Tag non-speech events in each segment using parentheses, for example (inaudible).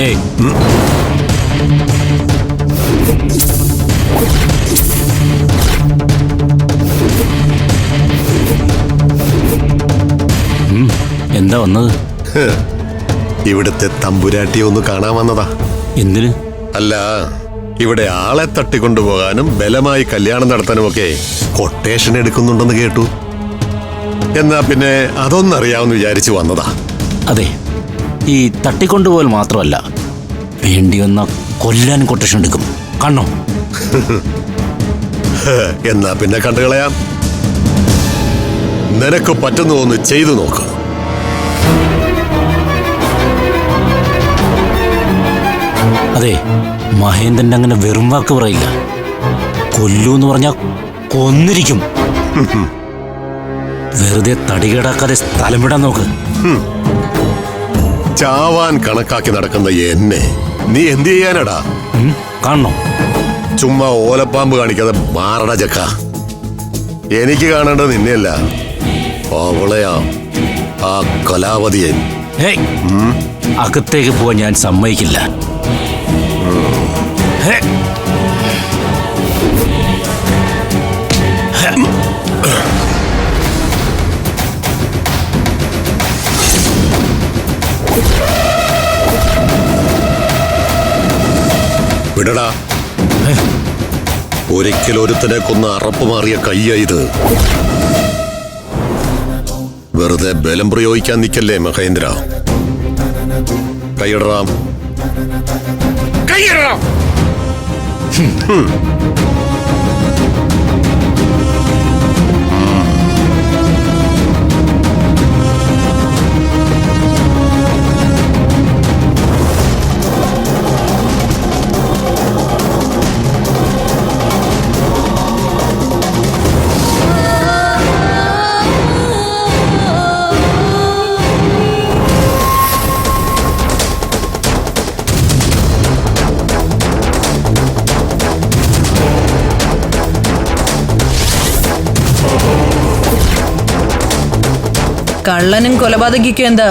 ഏയ്. എന്താ വന്നത്? ഇവിടുത്തെ തമ്പുരാട്ടിയെ ഒന്ന് കാണാൻ വന്നതാ. എന്തിന്? അല്ല ഇവിടെ ആളെ തട്ടിക്കൊണ്ടുപോകാനും ബലമായി കല്യാണം നടത്താനും ഒക്കെ കൊട്ടേഷൻ എടുക്കുന്നുണ്ടെന്ന് കേട്ടു. എന്നാ പിന്നെ അതൊന്നറിയാമെന്ന് വിചാരിച്ചു വന്നതാ. അതെ. ഈ തട്ടിക്കൊണ്ടുപോകൽ മാത്രമല്ല വേണ്ടി വന്ന കൊല്ലാൻ കൊട്ടേഷൻ എടുക്കും. കണ്ണോ? (laughs) എന്നാ പിന്നെ കണ്ടുകളയാം നിനക്ക് പറ്റുന്ന ഒന്ന് ചെയ്തു നോക്ക്. അതെ മഹേന്ദ്രന്റെ അങ്ങനെ വെറും വാക്ക് പറയില്ല. കൊല്ലു എന്ന് പറഞ്ഞാൽ കൊന്നിരിക്കും. (laughs) വെറുതെ തടികേടാക്കാതെ സ്ഥലം വിടാൻ നോക്ക്. ചാവാൻ കണക്കാക്കി നടക്കുന്ന എന്നെ. നീ എന്ത് ചെയ്യാനടാ? കാണണോ? ചുമ്മാ ഓലപ്പാമ്പ് കാണിക്കാതെ മാറട ചക്ക. എനിക്ക് കാണേണ്ടത് നിന്നെയല്ല. അവളെയാ ആ കലാവതിയെ അകത്തേക്ക് പോവാൻ ഞാൻ സമ്മതിക്കില്ല. വിടടാ. ഒരിക്കൽ ഒരുത്തനെ കൊന്ന് അറപ്പ് മാറിയ കയ്യായത് ഇത്. വെറുതെ ബലം പ്രയോഗിക്കാൻ നിൽക്കല്ലേ മഹേന്ദ്ര? കൈയിടറാം. കൈയിടറാം. കള്ളനും കൊലപാതകിക്കും എന്താ?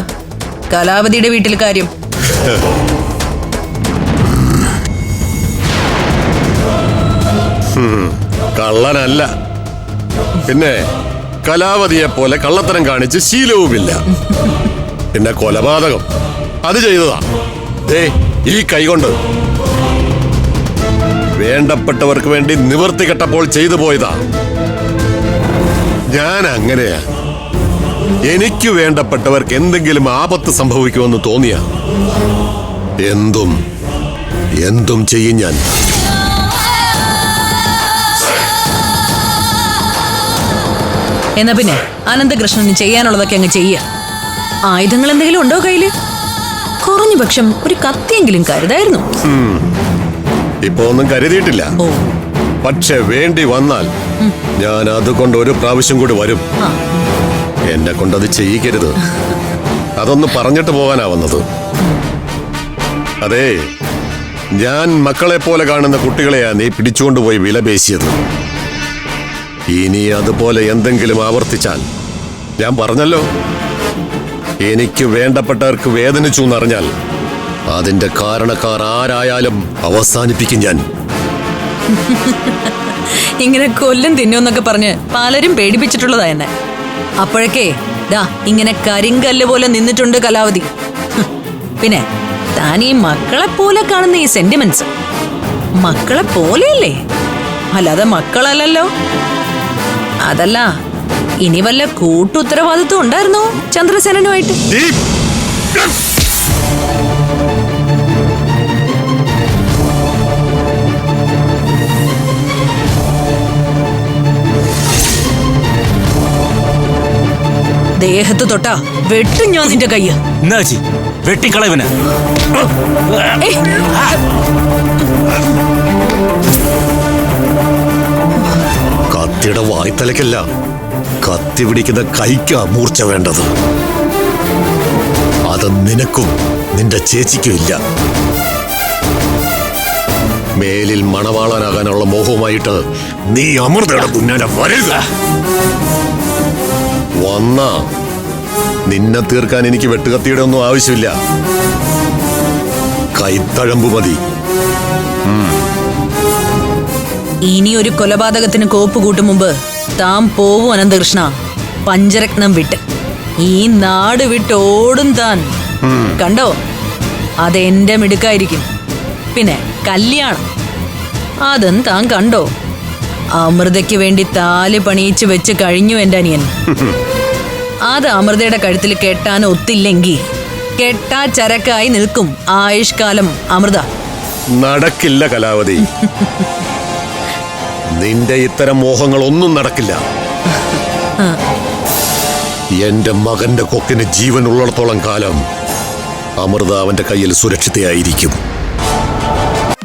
കലാവതിയുടെ വീട്ടിൽ കാര്യം. കള്ളനല്ല. പിന്നെ കലാവതിയെ പോലെ കള്ളത്തരം കാണിച്ച് ശീലവുമില്ല. പിന്നെ കൊലപാതകം. അത് ചെയ്തതാ. ഈ കൈകൊണ്ട് വേണ്ടപ്പെട്ടവർക്ക് വേണ്ടി നിവർത്തി കെട്ടപ്പോൾ ചെയ്തു പോയതാ. ഞാൻ അങ്ങനെയാ. എനിക്ക് വേണ്ടപ്പെട്ടവർക്ക് എന്തെങ്കിലും ആപത്ത് സംഭവിക്കുമെന്ന് തോന്നിയ? എന്തും എന്തും ചെയ്യും ഞാൻ. എന്നാ പിന്നെ അനന്തകൃഷ്ണന് ചെയ്യാനുള്ളതൊക്കെ അങ്ങ് ചെയ്യ. ആയുധങ്ങൾ എന്തെങ്കിലും ഉണ്ടോ കയ്യിൽ? കുറഞ്ഞ പക്ഷം ഒരു കത്തിയെങ്കിലും കരുതായിരുന്നു. ഇപ്പൊ ഒന്നും കരുതിയിട്ടില്ല. പക്ഷെ വേണ്ടി വന്നാൽ ഞാൻ അതുകൊണ്ട് ഒരു പ്രാവശ്യം കൂടി വരും. എന്നെ കൊണ്ടത് ചെയ്യിക്കരുത്. അതൊന്ന് പറഞ്ഞിട്ട് പോകാനാ വന്നത് അതെ ഞാൻ മക്കളെ പോലെ കാണുന്ന കുട്ടികളെയാ നീ പിടിച്ചുകൊണ്ടുപോയി വിലപേശിയത് ഇനി അതുപോലെ എന്തെങ്കിലും ആവർത്തിച്ചാൽ ഞാൻ പറഞ്ഞല്ലോ. എനിക്ക് വേണ്ടപ്പെട്ടവർക്ക് വേദനിച്ചു എന്നറിഞ്ഞാൽ അതിന്റെ കാരണക്കാർ ആരായാലും അവസാനിപ്പിക്കും ഞാൻ. ഇങ്ങനെ കൊല്ലും തിന്നുമെന്നൊക്കെ പറഞ്ഞ് പലരും പേടിപ്പിച്ചിട്ടുള്ളതാ എന്നെ. അപ്പോഴൊക്കെ ദാ ഇങ്ങനെ കരിങ്കല്ല് പോലെ നിന്നിട്ടുണ്ട് കലാവതി. പിന്നെ താൻ ഈ മക്കളെ പോലെ കാണുന്ന ഈ സെന്റിമെന്റ്സ് മക്കളെ പോലെയല്ലേ? അല്ലാതെ മക്കളല്ലല്ലോ. അതല്ല ഇനി വല്ല കൂട്ടുത്തരവാദിത്വം ഉണ്ടായിരുന്നോ ചന്ദ്രസേനനുമായിട്ട്? ദേഹത്ത് തൊട്ടാ വെട്ടും ഞാൻ നിന്റെ കയ്യ്. എന്നാ ചേച്ചി? വെട്ടിക്കളവന് കത്തിയുടെ വായ്ത്തലക്കല്ല കത്തി പിടിക്കുന്ന കൈക്കാ മൂർച്ച വേണ്ടത്. അത് നിനക്കും നിന്റെ ചേച്ചിക്കും ഇല്ല. മേലിൽ മണവാളനാകാനുള്ള മോഹവുമായിട്ട് നീ അമൃതയുടെ കുഞ്ഞാനെ വരരുത്. വന്ന. നിന്നെ തീർക്കാൻ എനിക്ക് വെട്ടുകത്തിയുടെ ഒന്നും ആവശ്യമില്ല. കൈത്തഴമ്പ് മതി. ഇനി ഒരു കൊലപാതകത്തിന് കോപ്പ് കൂട്ടും മുമ്പ് താൻ പോവും അനന്തകൃഷ്ണ. പഞ്ചരത്നം വിട്ട്. ഈ നാട് വിട്ട് ഓടും താൻ. കണ്ടോ? അതെന്റെ മിടുക്കായിരിക്കും. പിന്നെ കല്യാണം. അതും താൻ കണ്ടോ? അമൃതയ്ക്ക് വേണ്ടി താലി പണിയിച്ച് വെച്ച് കഴിഞ്ഞു എന്റെ അനിയൻ. അത് അമൃതയുടെ കഴുത്തിൽ കെട്ടാൻ ഒത്തില്ലെങ്കിൽ കെട്ടാ ചരക്കായി നിൽക്കും ആയുഷ്കാലം അമൃത. നടക്കില്ല കലാവതി. നിന്റെ ഇത്തരം മോഹങ്ങൾ ഒന്നും നടക്കില്ല എന്റെ മകന്റെ കൊക്കിന് ജീവൻ ഉള്ളിടത്തോളം കാലം അമൃത അവന്റെ കയ്യിൽ സുരക്ഷിതയായിരിക്കും.